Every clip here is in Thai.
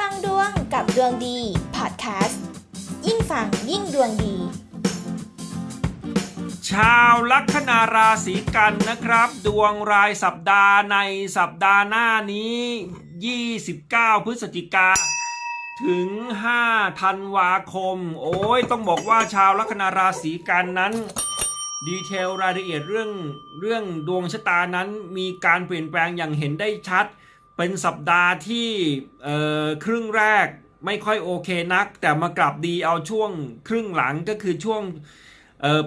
ฟังดวงกับดวงดีพอดแคสต์ยิ่งฟังยิ่งดวงดี ชาวลัคนาราศีกันนะครับ ดวงรายสัปดาห์ในสัปดาห์หน้านี้ 29 พฤศจิกาถึง 5 ธันวาคม โอ้ย ต้องบอกว่าชาวลัคนาราศีกันนั้น ดีเทลรายละเอียดเรื่องเรื่องดวงชะตานั้นมีการเปลี่ยนแปลงอย่างเห็นได้ชัด เป็นสัปดาห์ที่ครึ่งแรกไม่ค่อยโอเคนัก แต่มากลับดีเอาช่วงครึ่งหลังก็คือช่วง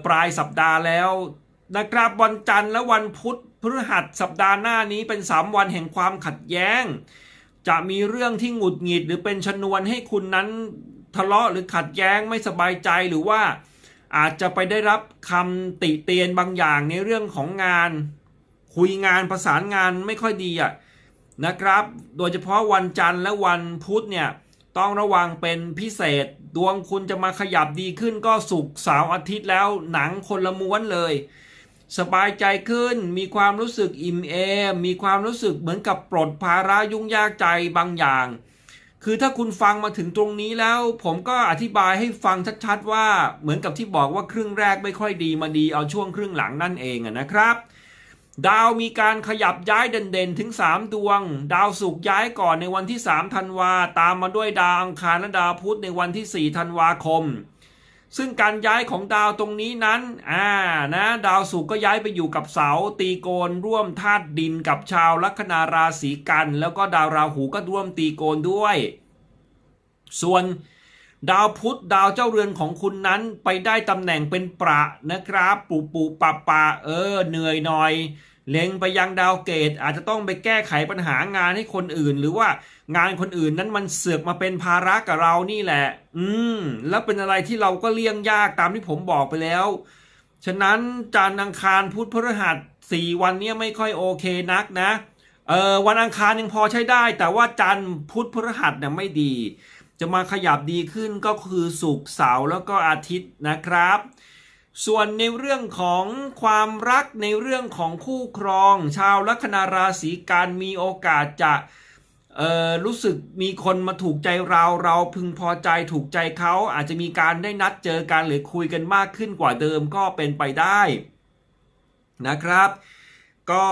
ปลายสัปดาห์แล้วนะครับวันจันทร์และวันพุธพฤหัสสัปดาห์หน้านี้เป็น 3 วันแห่งความขัดแย้ง จะมีเรื่องที่หงุดหงิดหรือเป็นชนวนให้คุณนั้นทะเลาะหรือขัดแย้งไม่สบายใจหรือว่าอาจจะไปได้รับคำติเตียนบางอย่างในเรื่องของงาน คุยงานประสานงานไม่ค่อยดีอะ นะครับ โดยเฉพาะวันจันทร์และวันพุธเนี่ยต้องระวังเป็นพิเศษ ดวงคุณจะมาขยับดีขึ้นก็สุกเสาร์อาทิตย์แล้วหนังคนละม้วนเลย สบายใจขึ้นมีความรู้สึกอิ่มเอมมีความรู้สึกเหมือนกับปลดภาระยุ่งยากใจบางอย่าง คือถ้าคุณฟังมาถึงตรงนี้แล้ว ผมก็อธิบายให้ฟังชัดๆว่า เหมือนกับที่บอกว่าครึ่งแรกไม่ค่อยดีมาดีเอาช่วงครึ่งหลังนั่นเองนะครับ ดาวมีการขยับย้ายเด่นๆ ถึง 3 ดวง ดาวศุกร์ย้ายก่อนในวันที่ 3 ธันวา ตามมาด้วยดาวอังคารและดาวพุธในวันที่ 4 ธันวาคม ซึ่งการย้ายของดาวตรงนี้นั้น อ่า นะ ดาวศุกร์ก็ย้ายไปอยู่กับเสาตีโกนร่วมธาตุดินกับชาวลัคนาราศีกัน แล้วก็ดาวราหูก็ร่วมตีโกนด้วย ส่วน ดาวพุธดาวเจ้าเรือนของคุณนั้นไปได้ตำแหน่งเป็นประนะครับปุปุปะปะเออเหนื่อยหน่อย เล็งไปยังดาวเกตอาจจะต้องไปแก้ไขปัญหางานให้คนอื่น หรือว่างานคนอื่นนั้นมันเสือกมาเป็นภาระกับเรานี่แหละ อืม แล้วเป็นอะไรที่เราก็เลี่ยงยากตามที่ผมบอกไปแล้ว ฉะนั้นจันอังคารพุธพฤหัสสี่วันนี้ไม่ค่อยโอเคนักนะเออวันอังคารยังพอใช้ได้ แต่ว่าจันทร์พุธพฤหัสเนี่ยไม่ดี จะมาขยับดีขึ้นก็คือศุกเสาร์แล้วก็อาทิตย์นะครับ ส่วนในเรื่องของความรักในเรื่องของคู่ครอง ชาวลัคนาราศีกันมีโอกาสจะรู้สึกมีคนมาถูกใจเราเราพึงพอใจถูกใจเขาอาจจะมีการได้นัดเจอกันหรือคุยกันมากขึ้นกว่าเดิมก็เป็นไปได้นะครับ ก็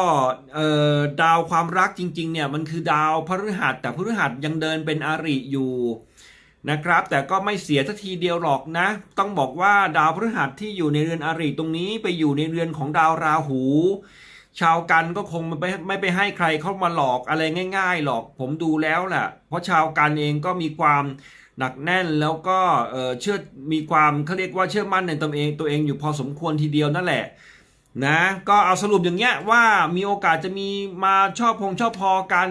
ดาวความรักจริงๆเนี่ยมันคือดาวพฤหัสแต่พฤหัสยังเดินเป็นอาริอยู่นะครับ แต่ก็ไม่เสียสักทีเดียวหรอกนะ ต้องบอกว่าดาวพฤหัสที่อยู่ในเรือนอาริตรงนี้ไปอยู่ในเรือนของดาวราหู ชาวกันก็คงไม่ไปไม่ไปให้ใครเข้ามาหลอกอะไรง่าย ๆ หรอกผมดูแล้วแหละเพราะชาวกันเองก็มีความหนักแน่นแล้วก็เชื่อมีความเขาเรียกว่าเชื่อมั่นในตัวเองตัวเองอยู่พอสมควรทีเดียวนั่นแหละ นะก็เอาสรุปอย่างเงี้ยว่ามีโอกาสจะมีมาชอบพงชอบพอกัน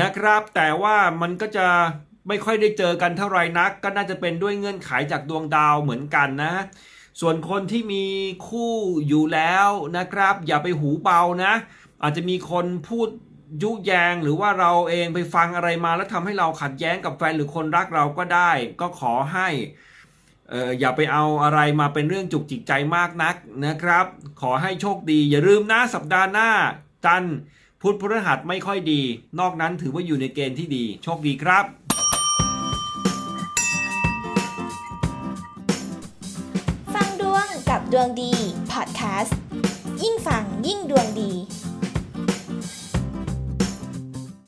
นะครับ แต่ว่ามันก็จะไม่ค่อยได้เจอกันเท่าไหร่นัก ก็น่าจะเป็นด้วยเงื่อนไขจากดวงดาวเหมือนกันนะ ส่วนคนที่มีคู่อยู่แล้วนะครับ อย่าไปหูเบานะ อาจจะมีคนพูดยุแยงหรือว่าเราเองไปฟังอะไรมาแล้วทำให้เราขัดแย้งกับแฟนหรือคนรักเราก็ได้ ก็ขอให้ อย่าไปเอาอะไรมาเป็นเรื่องจุกจิกใจมากนักนะครับ ขอให้โชคดี อย่าลืมนะสัปดาห์หน้า จันพุธพฤหัสไม่ค่อยดี นอกนั้นถือว่าอยู่ในเกณฑ์ที่ดี โชคดีครับฟังดวงกับดวงดี พอดแคสต์ ยิ่งฟังยิ่งดวงดี